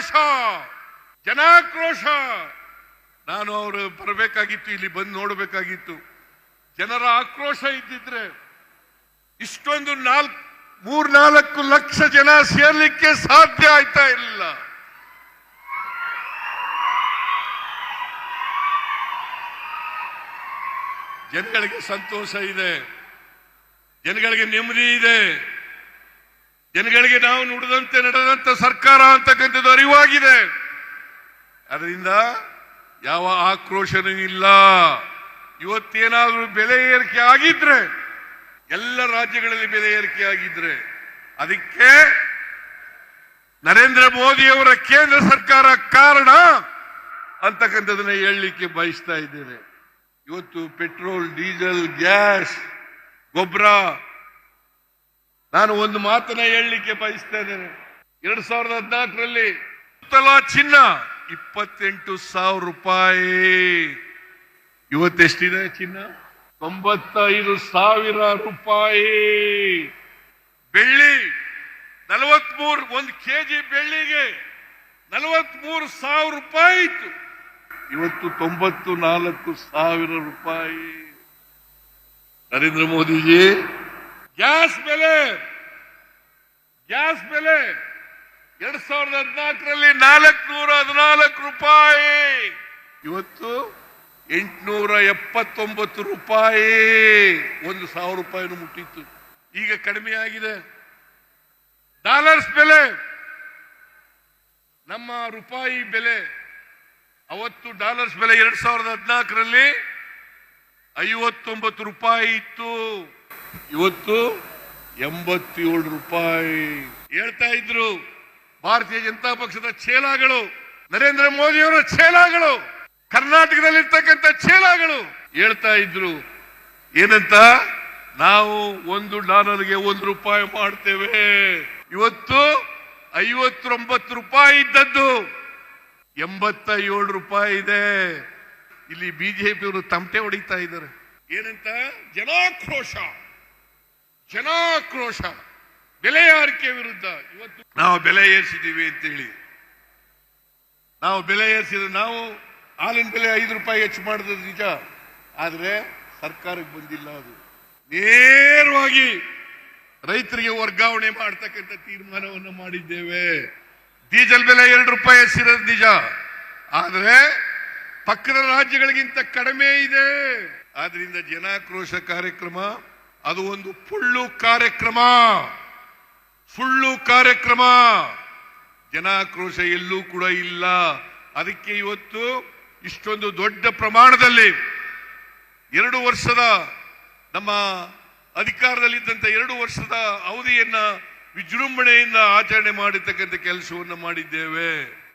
ಜನಾಕ್ರೋಶ ಜನಾಕ್ರೋಶ. ನಾನು ಅವರು ಬರಬೇಕಾಗಿತ್ತು, ಇಲ್ಲಿ ಬಂದು ನೋಡಬೇಕಾಗಿತ್ತು. ಜನರ ಆಕ್ರೋಶ ಇದ್ದಿದ್ರೆ ಇಷ್ಟೊಂದು ನಾಲ್ಕು, ಮೂರ್ನಾಲ್ಕು ಲಕ್ಷ ಜನ ಸೇರ್ಲಿಕ್ಕೆ ಸಾಧ್ಯ ಆಯ್ತಾ ಇಲ್ಲ. ಜನಗಳಿಗೆ ಸಂತೋಷ ಇದೆ. ಜನಗಳಿಗೆ ನೆಮ್ಮದಿ ಇದೆ. ಜನಗಳಿಗೆ ನಾವು ನುಡಿದಂತೆ ನಡೆದಂತ ಸರ್ಕಾರ ಅಂತಕ್ಕಂಥದ್ದು ಅರಿವಾಗಿದೆ. ಅದರಿಂದ ಯಾವ ಆಕ್ರೋಶನೂ ಇಲ್ಲ. ಇವತ್ತೇನಾದರೂ ಬೆಲೆ ಏರಿಕೆ ಆಗಿದ್ರೆ, ಎಲ್ಲ ರಾಜ್ಯಗಳಲ್ಲಿ ಬೆಲೆ ಏರಿಕೆ ಆಗಿದ್ರೆ, ಅದಕ್ಕೆ ನರೇಂದ್ರ ಮೋದಿಯವರ ಕೇಂದ್ರ ಸರ್ಕಾರ ಕಾರಣ ಅಂತಕ್ಕಂಥದನ್ನ ಹೇಳಲಿಕ್ಕೆ ಬಯಸ್ತಾ ಇದ್ದೇನೆ ಇವತ್ತು ಪೆಟ್ರೋಲ್, ಡೀಸೆಲ್, ಗ್ಯಾಸ್ ಗೊಬ್ಬರ ನಾನು ಒಂದು ಮಾತನ್ನ ಹೇಳಲಿಕ್ಕೆ ಬಯಸ್ತಾ ಇದ್ದೇನೆ ಎರಡ್ ಸಾವಿರದ ಹದಿನಾಲ್ಕರಲ್ಲಿ ತಲಾ ಚಿನ್ನ ಇಪ್ಪತ್ತೆಂಟು ಸಾವಿರ ರೂಪಾಯಿ. ಇವತ್ತೆಷ್ಟಿದೆ ಚಿನ್ನ? ತೊಂಬತ್ತೈದು ಸಾವಿರ ರೂಪಾಯಿ. ಬೆಳ್ಳಿ ನಲವತ್ಮೂರು, ಒಂದು ಕೆಜಿ ಬೆಳ್ಳಿಗೆ ನಲವತ್ಮೂರು ಸಾವಿರ ರೂಪಾಯಿ ಇತ್ತು. ಇವತ್ತು ತೊಂಬತ್ತು ನಾಲ್ಕು ಸಾವಿರ ರೂಪಾಯಿ. ನರೇಂದ್ರ ಮೋದಿಜಿ ಗ್ಯಾಸ್ ಬೆಲೆ ಗ್ಯಾಸ್ ಬೆಲೆ ಎರಡ್ ಸಾವಿರದ ಹದಿನಾಲ್ಕರಲ್ಲಿ ನಾಲ್ಕುನೂರ ಹದಿನಾಲ್ಕು ರೂಪಾಯಿ. ಇವತ್ತು ಎಂಟುನೂರ ಎಪ್ಪತ್ತೊಂಬತ್ತು ರೂಪಾಯಿ. ಒಂದು ಸಾವಿರ ರೂಪಾಯಿನೂ ಮುಟ್ಟಿತ್ತು. ಈಗ ಕಡಿಮೆ ಆಗಿದೆ. ಡಾಲರ್ಸ್ ಬೆಲೆ, ನಮ್ಮ ರೂಪಾಯಿ ಬೆಲೆ ಅವತ್ತು ಡಾಲರ್ಸ್ ಬೆಲೆ ಎರಡ್ ಸಾವಿರದ ಹದಿನಾಲ್ಕರಲ್ಲಿ ಐವತ್ತೊಂಬತ್ತು ರೂಪಾಯಿ ಇತ್ತು. ಇವತ್ತು ಎಂಬತ್ತೇಳು ರೂಪಾಯಿ ಹೇಳ್ತಾ ಇದ್ರು ಭಾರತೀಯ ಜನತಾ ಪಕ್ಷದ ಚೇಲಾಗಳು ನರೇಂದ್ರ ಮೋದಿಯವರ ಛೇಲಾಗಳು, ಕರ್ನಾಟಕದಲ್ಲಿರ್ತಕ್ಕಂಥ ಚೇಲಾಗಳು ಹೇಳ್ತಾ ಇದ್ರು. ಏನಂತ? ನಾವು ಒಂದು ಡಾಲರ್ಗೆ ಒಂದು ರೂಪಾಯಿ ಮಾಡ್ತೇವೆ. ಇವತ್ತು ಐವತ್ತೊಂಬತ್ತು ರೂಪಾಯಿ ಇದ್ದದ್ದು. ಎಂಬತ್ತ ಏಳು ರೂಪಾಯಿ ಇದೆ. ಇಲ್ಲಿ ಬಿಜೆಪಿಯವರು ತಮಟೆ ಹೊಡಿತಾ ಇದ್ದಾರೆ. ಏನಂತ? ಜನಾಕ್ರೋಶ. ಜನಾಕ್ರೋಶ, ಬೆಲೆ ಏರಿಕೆ ವಿರುದ್ಧ ಇವತ್ತು ನಾವು ಬೆಲೆ ಏರಿಸಿದೀವಿ ಅಂತೇಳಿ. ನಾವು ಬೆಲೆ ಏರಿಸಿದ್ರೆ ನಾವು ಹಾಲಿನ ಬೆಲೆ ಐದು ರೂಪಾಯಿ ಹೆಚ್ಚು ಮಾಡಿದ್ರು ನಿಜ. ಆದರೆ ಸರ್ಕಾರಕ್ಕೆ ಬಂದಿಲ್ಲ ಅದು. ನೇರವಾಗಿ ರೈತರಿಗೆ ವರ್ಗಾವಣೆ ಮಾಡ್ತಕ್ಕಂಥ ತೀರ್ಮಾನವನ್ನು ಮಾಡಿದ್ದೇವೆ. ಡೀಸೆಲ್ ಬೆಲೆ ಎರಡು ರೂಪಾಯಿ ಹೆಚ್ಚಿರೋದು ನಿಜ. ಆದರೆ ಪಕ್ಕದ ರಾಜ್ಯಗಳಿಗಿಂತ ಕಡಿಮೆ ಇದೆ. ಆದ್ರಿಂದ ಜನಾಕ್ರೋಶ ಕಾರ್ಯಕ್ರಮ ಅದು ಒಂದು ಫುಳ್ಳು ಕಾರ್ಯಕ್ರಮ. ಫುಳ್ಳು ಕಾರ್ಯಕ್ರಮ. ಜನಾಕ್ರೋಶ ಎಲ್ಲೂ ಕೂಡ ಇಲ್ಲ. ಅದಕ್ಕೆ ಇವತ್ತು ಇಷ್ಟೊಂದು ದೊಡ್ಡ ಪ್ರಮಾಣದಲ್ಲಿ ಎರಡು ವರ್ಷದ ನಮ್ಮ ಅಧಿಕಾರದಲ್ಲಿದ್ದಂಥ ಎರಡು ವರ್ಷದ ಅವಧಿಯನ್ನ ವಿಜೃಂಭಣೆಯಿಂದ ಆಚರಣೆ ಮಾಡಿರ್ತಕ್ಕಂಥ ಕೆಲಸವನ್ನು ಮಾಡಿದ್ದೇವೆ.